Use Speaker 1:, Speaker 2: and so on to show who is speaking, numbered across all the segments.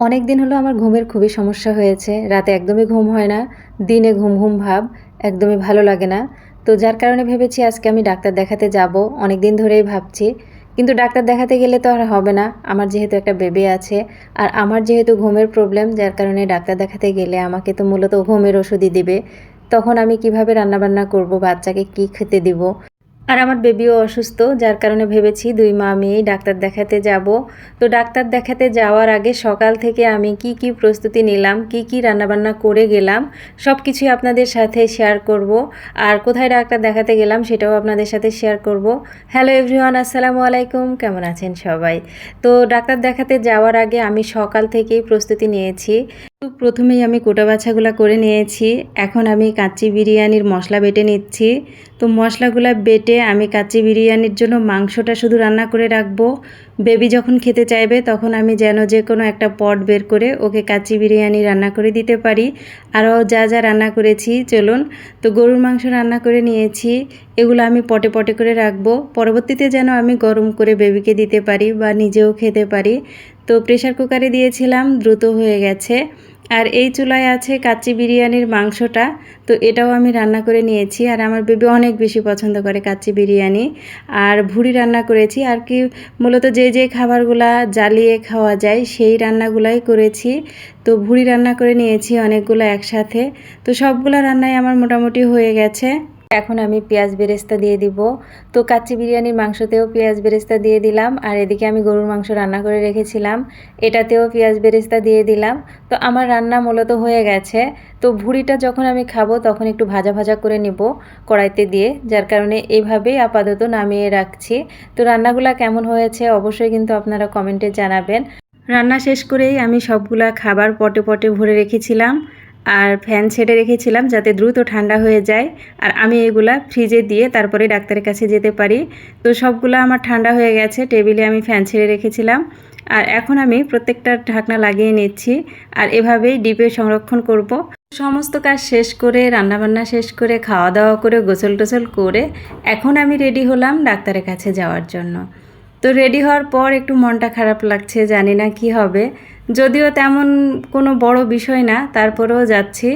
Speaker 1: অনেক দিন হলো আমার ঘুমের খুবই সমস্যা হয়েছে। রাতে একদমই ঘুম হয় না, দিনে ঘুম ঘুম ভাব, একদমই ভালো লাগে না। তো যার কারণে ভেবেছি আজকে আমি ডাক্তার দেখাতে যাব অনেক দিন ধরেই ভাবছি। কিন্তু ডাক্তার দেখাতে গেলে তো আর হবে না, আমার যেহেতু একটা বেবি আছে। আর আমার যেহেতু ঘুমের প্রবলেম যার কারণে ডাক্তার দেখাতে গেলে আমাকে তো মূলত ঘুমের ওষুধই দিবে। তখন আমি কীভাবে রান্নাবান্না করব, বাচ্চাকে কি খেতে দিব? আর আমার বেবিও অসুস্থ, যার কারণে ভেবেছি দুই মা মেয়েই ডাক্তার দেখাতে যাব। তো ডাক্তার দেখাতে যাওয়ার আগে সকাল থেকে আমি কি কি প্রস্তুতি নিলাম, কি কি রান্নাবান্না করে গেলাম সব কিছুই আপনাদের সাথে শেয়ার করব। আর কোথায় ডাক্তার দেখাতে গেলাম সেটাও আপনাদের সাথে শেয়ার করব। হ্যালো এভরিওয়ান, আসসালামু আলাইকুম, কেমন আছেন সবাই? তো ডাক্তার দেখাতে যাওয়ার আগে আমি সকাল থেকেই প্রস্তুতি নিয়েছি। তো প্রথমেই আমি কোটা বাছাগুলো করে নিয়েছি। এখন আমি কাচ্চি বিরিয়ানির মশলা বেটে নিচ্ছি। তো মশলাগুলো বেটে আমি কাচ্চি বিরিয়ানির জন্য মাংসটা শুধু রান্না করে রাখব। বেবি যখন খেতে চাইবে, তখন আমি যেন যে কোনো একটা পট বের করে ওকে কাচি বিরিয়ানি রান্না করে দিতে পারি। আরও যা যা রান্না করেছি, চলুন। তো গরুর মাংস রান্না করে নিয়েছি, এগুলো আমি পটে পটে করে রাখব। পরবর্তীতে যেন আমি গরম করে বেবিকে দিতে পারি বা নিজেও খেতে পারি। তো প্রেশার কুকারে দিয়েছিলাম, দ্রুত হয়ে গেছে। আর এই চুলায় আছে কাচ্চি বিরিয়ানির মাংসটা। তো এটাও আমি রান্না করে নিয়েছি আর আমার বেবি অনেক বেশি পছন্দ করে কাচ্চি বিরিয়ানি। আর ভুড়ি রান্না করেছি আর কি মূলত যে যে খাবারগুলা জ্বালিয়ে খাওয়া যায় সেই রান্নাগুলাই করেছি। তো ভুড়ি রান্না করে নিয়েছি অনেকগুলো একসাথে। তো সবগুলো রান্নাই আমার মোটামুটি হয়ে গেছে। এখন আমি পেঁয়াজ বেরেস্তা দিয়ে দিব। তো কাচ্চি বিরিয়ানির মাংসতেও পেঁয়াজ বেরেস্তা দিয়ে দিলাম। আর এদিকে আমি গরুর মাংস রান্না করে রেখেছিলাম। এটাতেও পেঁয়াজ বেরেস্তা দিয়ে দিলাম। তো আমার রান্না মূলত হয়ে গেছে। তো ভুড়িটা যখন আমি খাব তখন একটু ভাজা ভাজা করে নিব কড়াইতে দিয়ে, যার কারণে এইভাবেই আপাতত নামিয়ে রাখছি। তো রান্নাগুলো কেমন হয়েছে অবশ্যই কিন্তু আপনারা কমেন্টে জানাবেন। রান্না শেষ করেই আমি সবগুলা খাবার পটে পটে ভরে রেখেছিলাম। আর ফ্যান ছেড়ে রেখেছিলাম যাতে দ্রুত ঠান্ডা হয়ে যায়। আর আমি এগুলা ফ্রিজে দিয়ে তারপরে ডাক্তারের কাছে যেতে পারি। তো সবগুলো আমার ঠান্ডা হয়ে গেছে, টেবিলে আমি ফ্যান ছেড়ে রেখেছিলাম। আর এখন আমি প্রত্যেকটা ঢাকনা লাগিয়ে নিচ্ছি আর এভাবেই ডিপে সংরক্ষণ করব। সমস্ত কাজ শেষ করে, রান্নাবান্না শেষ করে খাওয়া দাওয়া করে গোসল টোসল করে এখন আমি রেডি হলাম ডাক্তারের কাছে যাওয়ার জন্য। তো রেডি হওয়ার পর একটু মনটা খারাপ লাগছে, জানি না কি হবে। যদিও তেমন কোনো বড় বিষয় না, তারপরেও যাচ্ছি।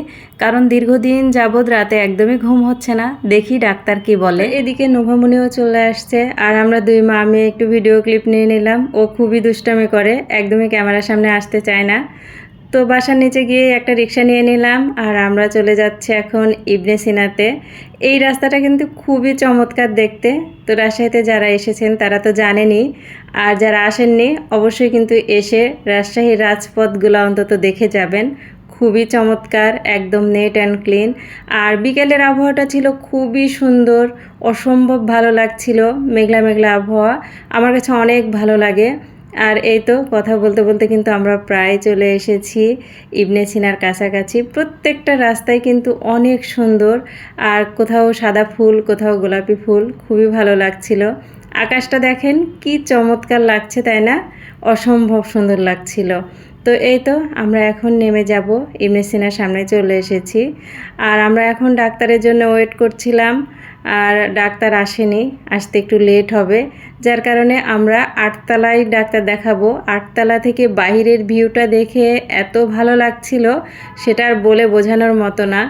Speaker 1: কারণ দীর্ঘদিন যাবৎ রাতে একদমই ঘুম হচ্ছে না, দেখি ডাক্তার কি বলে। এদিকে নভামুনিও চলে আসছে, আর আমরা দুই মা আমি একটু ভিডিও ক্লিপ নিয়ে নিলাম। ও খুবই দুষ্টামি করে, একদমই ক্যামেরার সামনে আসতে চায় না। তো বাসার নিচে গিয়ে একটা রিক্সা নিয়ে নিলাম আর আমরা চলে যাচ্ছি এখন ইবনে সিনাতে। এই রাস্তাটা কিন্তু খুবই চমৎকার দেখতে। তো রাজশাহীতে যারা এসেছেন তারা তো জানেনই। আর যারা আসেননি, অবশ্যই কিন্তু এসে রাজশাহীর রাজপথগুলো অন্তত দেখে যাবেন। খুবই চমৎকার, একদম নেট অ্যান্ড ক্লিন আর বিকেলের আবহাওয়াটা ছিল খুবই সুন্দর, অসম্ভব ভালো লাগছিল, মেঘলা মেঘলা আবহাওয়া। আমার কাছে অনেক ভালো লাগে। আর এই তো কথা বলতে বলতে কিন্তু আমরা প্রায় চলে এসেছি ইবনে সিনার কাছাকাছি। প্রত্যেকটা রাস্তায় কিন্তু অনেক সুন্দর। আর কোথাও সাদা ফুল, কোথাও গোলাপি ফুল খুবই ভালো লাগছিল। আকাশটা দেখেন কি চমৎকার লাগছে, তাই না? অসম্ভব সুন্দর লাগছিল। তো এই তো আমরা এখন নেমে যাব ইবনে সিনার সামনে চলে এসেছি। আর আমরা এখন ডাক্তারের জন্য ওয়েট করছিলাম। আর ডাক্তার আসেনি, আসতে একটু লেট হবে। যার কারণে আমরা আটতলায় ডাক্তার দেখাবো। আটতলা থেকে বাহিরের ভিউটা দেখে এত ভালো লাগছিল, সেটা আর বলে বোঝানোর মতো না।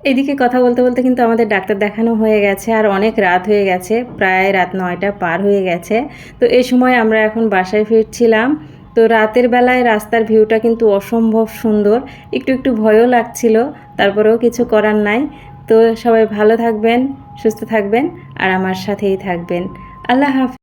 Speaker 1: এদিকে কথা বলতে বলতে কিন্তু আমাদের ডাক্তার দেখানো হয়ে গেছে, আর অনেক রাত হয়ে গেছে, প্রায় রাত নয়টা পার হয়ে গেছে। তো এই সময় আমরা এখন বাসায় ফিরছিলাম। তো রাতের বেলায় রাস্তার ভিউটা কিন্তু অসম্ভব সুন্দর। একটু একটু ভয়ও লাগছিল, তারপরেও কিছু করার নাই। তো সবাই ভালো থাকবেন। সুস্থ থাকবেন আর আমার সাথেই থাকবেন। আল্লাহ হাফিজ।